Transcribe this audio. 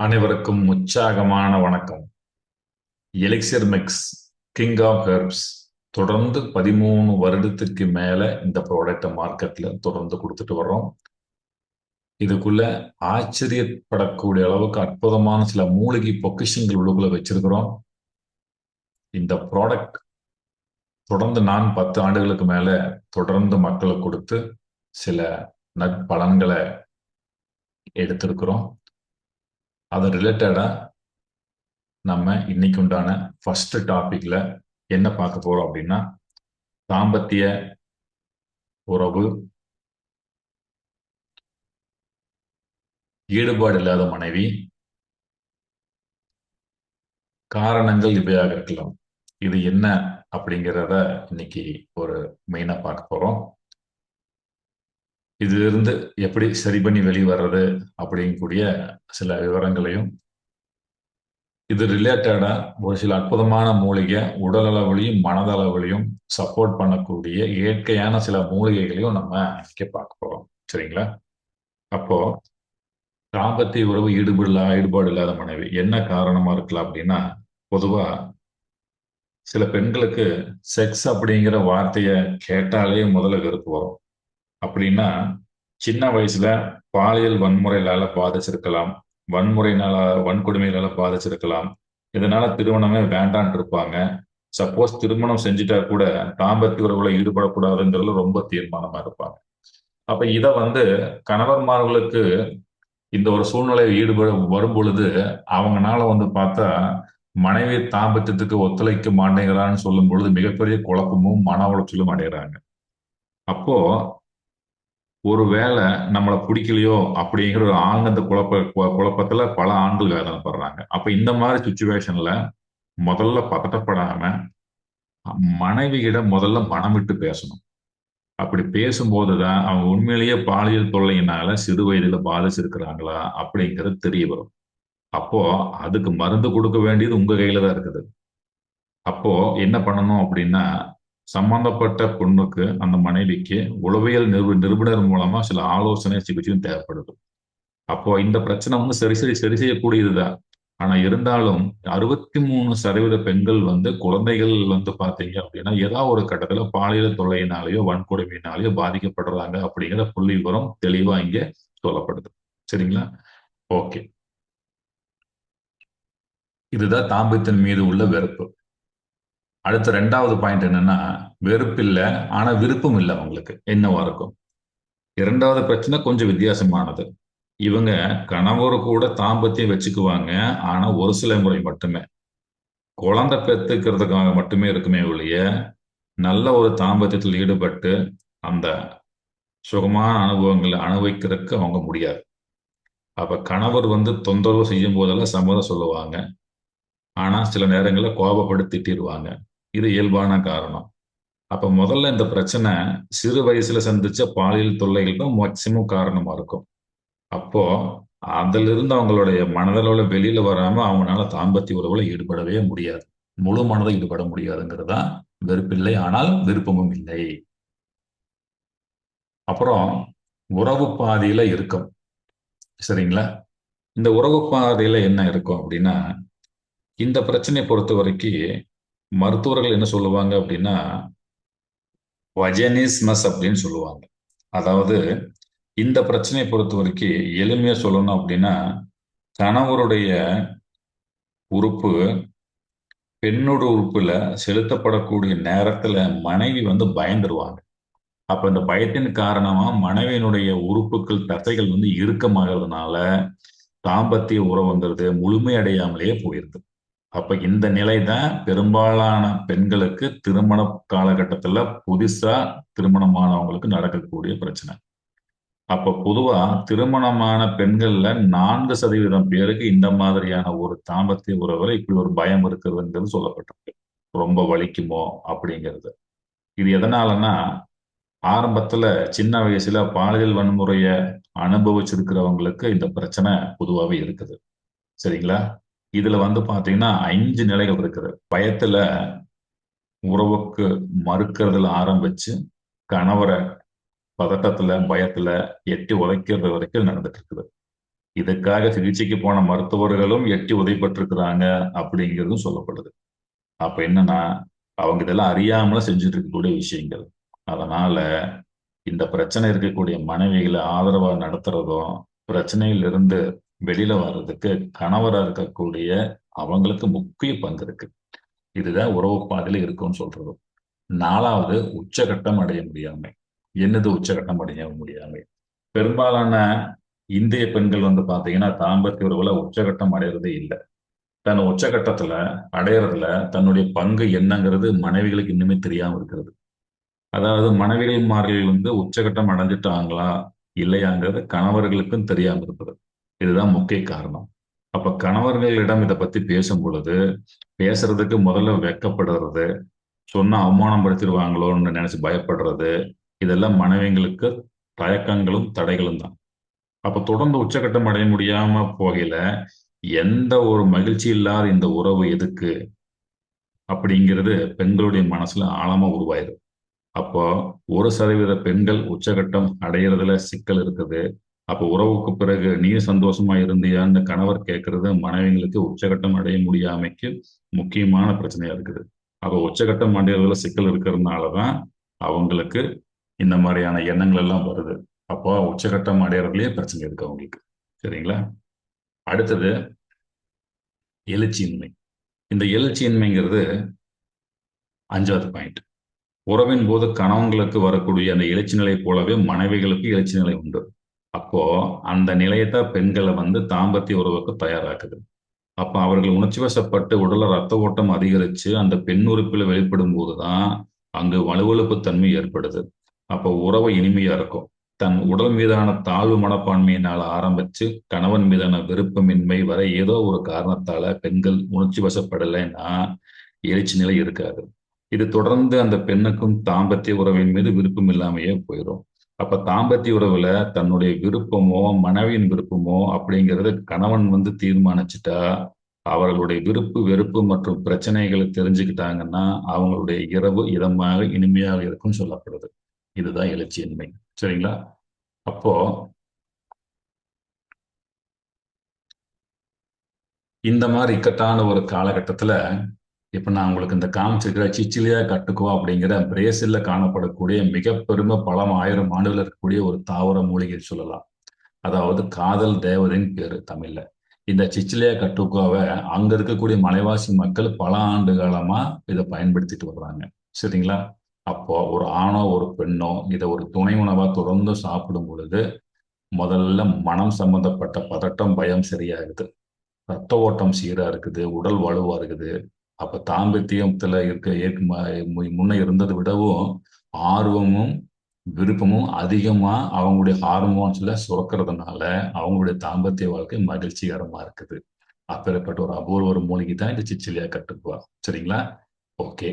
அனைவருக்கும் உற்சாகமான வணக்கம். Elixir mix king of herbs தொடர்ந்து பதிமூணு வருடத்திற்கு மேலே இந்த ப்ராடக்டை மார்க்கெட்டில் தொடர்ந்து கொடுத்துட்டு வர்றோம். இதுக்குள்ள ஆச்சரியப்படக்கூடிய அளவுக்கு அற்புதமான சில மூலிகை பொக்கிஷங்கள் உள்ளுக்குள்ள வச்சிருக்கிறோம். இந்த ப்ராடக்ட் தொடர்ந்து நான் பத்து ஆண்டுகளுக்கு மேலே தொடர்ந்து மக்களுக்கு கொடுத்து சில நற்பலன்களை எடுத்திருக்கிறோம். அது ரிலேட்டடாக நம்ம இன்னைக்கு உண்டான ஃபர்ஸ்ட் டாபிக்ல என்ன பார்க்க போறோம் அப்படின்னா தாம்பத்திய உறவு ஈடுபாடு இல்லாத மனைவி காரணங்கள் இவையாக இருக்கலாம். இது என்ன அப்படிங்கிறத இன்னைக்கு ஒரு மெயினா பார்க்க போறோம். இதிலிருந்து எப்படி சரி பண்ணி வெளிவர்றது அப்படிங்கக்கூடிய சில விவரங்களையும் இது ரிலேட்டடா ஒரு சில அற்புதமான மூலிகை உடல் அளவுலையும் மனதளவுலையும் சப்போர்ட் பண்ணக்கூடிய இயற்கையான சில மூலிகைகளையும் நம்ம இங்கே பார்க்க போறோம். சரிங்களா? அப்போ தாம்பத்திய உறவு ஈடுபடல ஈடுபாடு இல்லாத மனைவி என்ன காரணமா இருக்கலாம் அப்படின்னா பொதுவா சில பெண்களுக்கு செக்ஸ் அப்படிங்கிற வார்த்தையை கேட்டாலே முதல்ல வெறுப்பு வரும். அப்படின்னா சின்ன வயசுல பாலியல் வன்முறையிலால பாதிச்சிருக்கலாம் வன்முறையினால வன்கொடுமைகளால பாதிச்சிருக்கலாம். இதனால திருமணமே வேண்டான் இருப்பாங்க. சப்போஸ் திருமணம் செஞ்சுட்டா கூட தாம்பத்திய உறவுல ஈடுபடக்கூடாதுங்கிறது ரொம்ப தீர்மானமா இருப்பாங்க. அப்ப இத வந்து கணவன்மார்களுக்கு இந்த ஒரு சூழ்நிலையை ஈடுபட வரும் பொழுது அவங்கனால வந்து பார்த்தா மனைவி தாம்பத்தியத்துக்கு ஒத்துழைக்க மாட்டேங்கிறான்னு சொல்லும் பொழுது மிகப்பெரிய குழப்பமும் மன உளைச்சலும் அடைகிறாங்க. அப்போ ஒருவேளை நம்மளை பிடிக்கலையோ அப்படிங்கிற ஒரு ஆழ்ந்த குழப்ப குழப்பத்துல பல ஆண்கள் வேதனைப்படுறாங்க அப்ப இந்த மாதிரி சுச்சுவேஷன்ல முதல்ல பதட்டப்படாம மனைவியிடம் முதல்ல மனம் விட்டு பேசணும். அப்படி பேசும்போது தான் அவங்க உண்மையிலேயே பாலியல் தொல்லையினால சிறு வயதில் பாதிச்சிருக்கிறாங்களா அப்படிங்கிறது தெரிய வரும். அப்போ அதுக்கு மருந்து கொடுக்க வேண்டியது உங்க கையில தான் இருக்குது. அப்போ என்ன பண்ணணும் அப்படின்னா சம்பந்தப்பட்ட பொண்ணுக்கு அந்த மனைவிக்கு உளவியல் நிறு நிருபுணர் மூலமா சில ஆலோசனை சிகிச்சையும் தேவைப்படுது. அப்போ இந்த பிரச்சனை வந்து சரி சரி சரி செய்யக்கூடியதுதான் ஆனா இருந்தாலும் அறுபத்தி மூணு சதவீத பெண்கள் வந்து குழந்தைகள் வந்து பாத்தீங்க அப்படின்னா ஏதாவது ஒரு கட்டத்துல பாலியல் தொல்லையினாலேயோ வன்கொடுமையினாலேயோ பாதிக்கப்படுறாங்க அப்படிங்கிற புள்ளி விவரம் தெளிவா இங்க சொல்லப்படுது. சரிங்களா? ஓகே. இதுதான் தாம்பத்தின் மீது உள்ள வெறுப்பு. அடுத்த ரெண்டாவது பாயிண்ட் என்னன்னா வெறுப்பு இல்லை ஆனா விருப்பம் இல்லை அவங்களுக்கு. என்னவா இருக்கும்? இரண்டாவது பிரச்சனை கொஞ்சம் வித்தியாசமானது. இவங்க கணவர் கூட தாம்பத்தியம் வச்சுக்குவாங்க ஆனா ஒரு சில முறை மட்டுமே. குழந்தை பெற்றுக்கிறதுக்காக மட்டுமே இருக்குமே ஒழிய நல்ல ஒரு தாம்பத்தியத்தில் ஈடுபட்டு அந்த சுகமான அனுபவங்களை அனுபவிக்கிறதுக்கு அவங்க முடியாது. அப்ப கணவர் வந்து தொந்தரவு செய்யும் போதெல்லாம் சம்மதம் சொல்லுவாங்க. ஆனா சில நேரங்களில் கோபப்பட்டு திட்டிடுவாங்க. இது இயல்பான காரணம். அப்ப முதல்ல இந்த பிரச்சனை சிறு வயசுல சந்திச்ச பாலியல் தொல்லைகள் தான் மேக்சிமம் காரணமா இருக்கும். அப்போ அதுல இருந்து அவங்களுடைய மனதளவுல வெளியில வராம அவங்களால தாம்பத்திய உறவுல ஈடுபடவே முடியாது. முழு மனதை ஈடுபட முடியாதுங்கிறது தான் வெறுப்பில்லை ஆனால் விருப்பமும் இல்லை. அப்புறம் உறவு பாதையில இருக்கும் சரிங்களா? இந்த உறவு பாதையில என்ன இருக்கும் அப்படின்னா இந்த பிரச்சனையை பொறுத்த வரைக்கும் மருத்துவர்கள் என்ன சொல்லுவாங்க அப்படின்னா வஜனிஸ்மஸ் அப்படின்னு சொல்லுவாங்க. அதாவது இந்த பிரச்சனையை பொறுத்த வரைக்கும் எளிமையாக சொல்லணும் அப்படின்னா கணவருடைய உறுப்பு பெண்ணோட உறுப்புல செலுத்தப்படக்கூடிய நேரத்துல மனைவி வந்து பயந்துருவாங்க. அப்ப இந்த பயத்தின் காரணமா மனைவியினுடைய உறுப்புகள் தசைகள் வந்து இறுக்கமாகிறதுனால தாம்பத்திய உறவுங்கிறது முழுமையடையாமலேயே போயிருது. அப்ப இந்த நிலை தான் பெரும்பாலான பெண்களுக்கு திருமண காலகட்டத்துல புதுசா திருமணமானவங்களுக்கு நடக்கக்கூடிய பிரச்சனை. அப்ப பொதுவா திருமணமான பெண்கள்ல நான்கு சதவீதம் பேருக்கு இந்த மாதிரியான ஒரு தாம்பத்திய உறவுல இப்படி ஒரு பயம் இருக்கிறதுங்கிறது சொல்லப்பட்டிருக்கு. ரொம்ப வலிக்குமோ அப்படிங்கிறது. இது எதனாலன்னா ஆரம்பத்துல சின்ன வயசுல பாலியல் வன்முறைய அனுபவிச்சிருக்கிறவங்களுக்கு இந்த பிரச்சனை பொதுவாகவே இருக்குது. சரிங்களா? இதுல வந்து பாத்தீங்கன்னா அஞ்சு நிலைகள் இருக்குது. பயத்துல உறவுக்கு மறுக்கிறதுல ஆரம்பிச்சு கணவரை பதட்டத்துல பயத்துல எட்டி உதைக்கிறது வரைக்கும் நடந்துட்டு இருக்குது. இதுக்காக சிகிச்சைக்கு போன மருத்துவர்களும் எட்டி உதைப்பட்டிருக்கிறாங்க அப்படிங்கிறதும் சொல்லப்படுது. அப்ப என்னன்னா அவங்க இதெல்லாம் அறியாமல செஞ்சுட்டு இருக்கக்கூடிய விஷயங்கள். அதனால இந்த பிரச்சனை இருக்கக்கூடிய மனைவிகளை ஆதரவா நடத்துறதும் பிரச்சனையிலிருந்து வெளியில வர்றதுக்கு கணவரா இருக்கக்கூடிய அவங்களுக்கு முக்கிய பங்கு இருக்கு. இதுதான் உறவு பாதையில இருக்கும்னு சொல்றது. நாலாவது உச்சகட்டம் அடைய முடியாமை. என்னது உச்சகட்டம் அடைய முடியாமை? பெரும்பாலான இந்திய பெண்கள் வந்து பாத்தீங்கன்னா தாம்பத்திய உறவுல உச்சகட்டம் அடையிறதே இல்லை. தன் உச்சகட்டத்துல அடையறதுல தன்னுடைய பங்கு என்னங்கிறது மனைவிகளுக்கு இன்னுமே தெரியாம இருக்கிறது. அதாவது மனைவிகள்மார்கள் வந்து உச்சகட்டம் அடைஞ்சிட்டாங்களா இல்லையாங்கிறது கணவர்களுக்கும் தெரியாம இருக்கிறது. இதுதான் முக்கிய காரணம். அப்ப கணவர்களிடம் இதை பத்தி பேசும் பொழுது பேசுறதுக்கு முதல்ல வெக்கப்படுறது சொன்னா அவமானப்படுத்திடுவாங்களோன்னு நினைச்சு பயப்படுறது இதெல்லாம் மனைவிங்களுக்கு தயக்கங்களும் தடைகளும் தான். அப்ப தொடர்ந்து உச்சகட்டம் அடைய முடியாம போகையில எந்த ஒரு மகிழ்ச்சி இல்லாத இந்த உறவு எதுக்கு? அப்படிங்கிறது பெண்களுடைய மனசுல ஆழமா உருவாயிரும். அப்போ ஒரு சதவீத பெண்கள் உச்சகட்டம் அடையிறதுல சிக்கல் இருக்குது. அப்போ உறவுக்கு பிறகு நீ சந்தோஷமா இருந்தியான்னு கணவர் கேட்கறது மனைவிங்களுக்கு உச்சகட்டம் அடைய முடியாமைக்கு முக்கியமான பிரச்சனையா இருக்குது. அப்போ உச்சகட்டம் அடையிறதுல சிக்கல் இருக்கிறதுனாலதான் அவங்களுக்கு இந்த மாதிரியான எண்ணங்கள் எல்லாம் வருது. அப்போ உச்சகட்டம் அடையிறதுலயே பிரச்சனை இருக்கு அவங்களுக்கு. சரிங்களா? அடுத்தது எழுச்சியின்மை. இந்த எழுச்சியின்மைங்கிறது அஞ்சாவது பாயிண்ட். உறவின் போது கணவங்களுக்கு வரக்கூடிய அந்த எழுச்சி நிலை போலவே மனைவிகளுக்கு எழுச்சி நிலை உண்டு. அப்போ அந்த நிலையத்தான் பெண்களை வந்து தாம்பத்திய உறவுக்கு தயாராக்குது. அப்ப அவர்கள் உணர்ச்சி வசப்பட்டு உடல ரத்த ஓட்டம் அதிகரிச்சு அந்த பெண் உறுப்பில் வெளிப்படும் போதுதான் அங்கு வலுவழுப்பு தன்மை ஏற்படுது. அப்போ உறவு இனிமையா இருக்கும். தன் உடல் மீதான தாழ்வு மனப்பான்மையினால் ஆரம்பிச்சு கணவன் மீதான விருப்பமின்மை வரை ஏதோ ஒரு காரணத்தால பெண்கள் உணர்ச்சி வசப்படலைன்னா எழுச்சி நிலை இருக்காது. இது தொடர்ந்து அந்த பெண்ணுக்கும் தாம்பத்திய உறவின் மீது விருப்பம் இல்லாமையே போயிடும் அப்ப தாம்பத்திய உறவுல தன்னுடைய விருப்பமோ மனைவியின் விருப்பமோ அப்படிங்கிறது கணவன் வந்து தீர்மானிச்சுட்டா அவர்களுடைய விருப்பு வெறுப்பு மற்றும் பிரச்சனைகளை தெரிஞ்சுக்கிட்டாங்கன்னா அவங்களுடைய இரவு இதமாக இனிமையாக இருக்கும்னு சொல்லப்படுது. இதுதான் எழுச்சியின்மை. சரிங்களா? அப்போ இந்த மாதிரி இக்கட்டான ஒரு காலகட்டத்துல இப்ப நான் உங்களுக்கு இந்த காமிச்சிருக்கிற சிச்சிலியா கட்டுக்குவா அப்படிங்கிற பிரேசில்ல காணப்படக்கூடிய மிக பெருமை பல ஆயிரம் ஆண்டுகள் இருக்கக்கூடிய ஒரு தாவர மூலிகை சொல்லலாம். அதாவது காதல் தேவதைன்னு பேரு தமிழ்ல. இந்த சிச்சிலியா கட்டுக்குவாவை அங்க இருக்கக்கூடிய மலைவாசி மக்கள் பல ஆண்டு காலமா இதை பயன்படுத்திட்டு வர்றாங்க. சரிங்களா? அப்போ ஒரு ஆணோ ஒரு பெண்ணோ இதை ஒரு துணை உணவா தொடர்ந்து சாப்பிடும் பொழுது முதல்ல மனம் சம்பந்தப்பட்ட பதட்டம் பயம் சரியாகுது. ரத்த ஓட்டம் சீரா இருக்குது உடல் வலுவா இருக்குது. அப்ப தாம்பத்தியத்துல இருக்க ஏற்க முன்ன இருந்ததை விடவும் ஆர்வமும் விருப்பமும் அதிகமா அவங்களுடைய ஹார்மோன்ஸ்ல சுரக்கிறதுனால அவங்களுடைய தாம்பத்திய வாழ்க்கை மகிழ்ச்சிகரமா இருக்குது. அப்பேற்பட்ட ஒரு அபூர்வ ஒரு மூலிகை தான் இந்த சிச்சிலியா கட்டுக்குவா சரிங்களா? ஓகே.